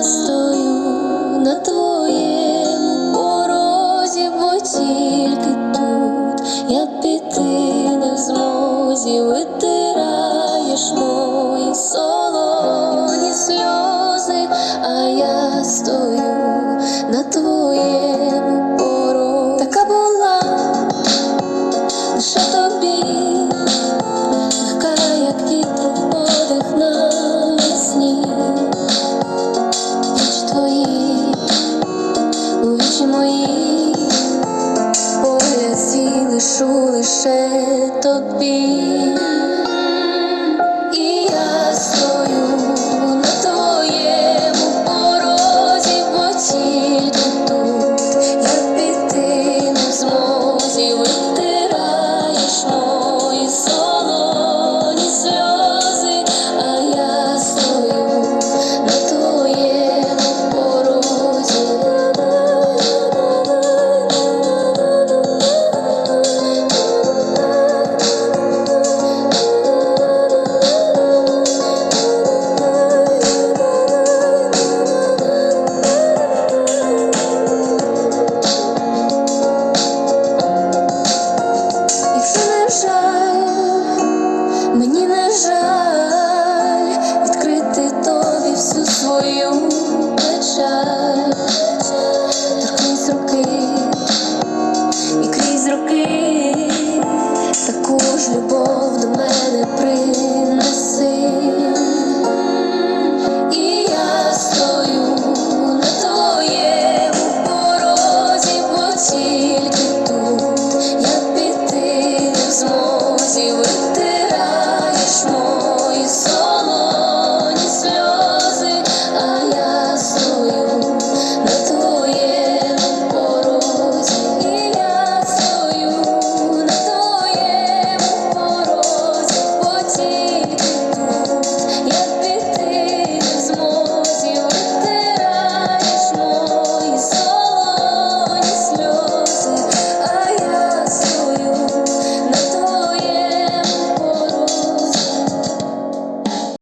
я стою на твоєму порозі, бо тільки тут я піти не в змозі, витираєш мої солоні сльози, а я стою на твоєму. поля сі лишу лише тобі.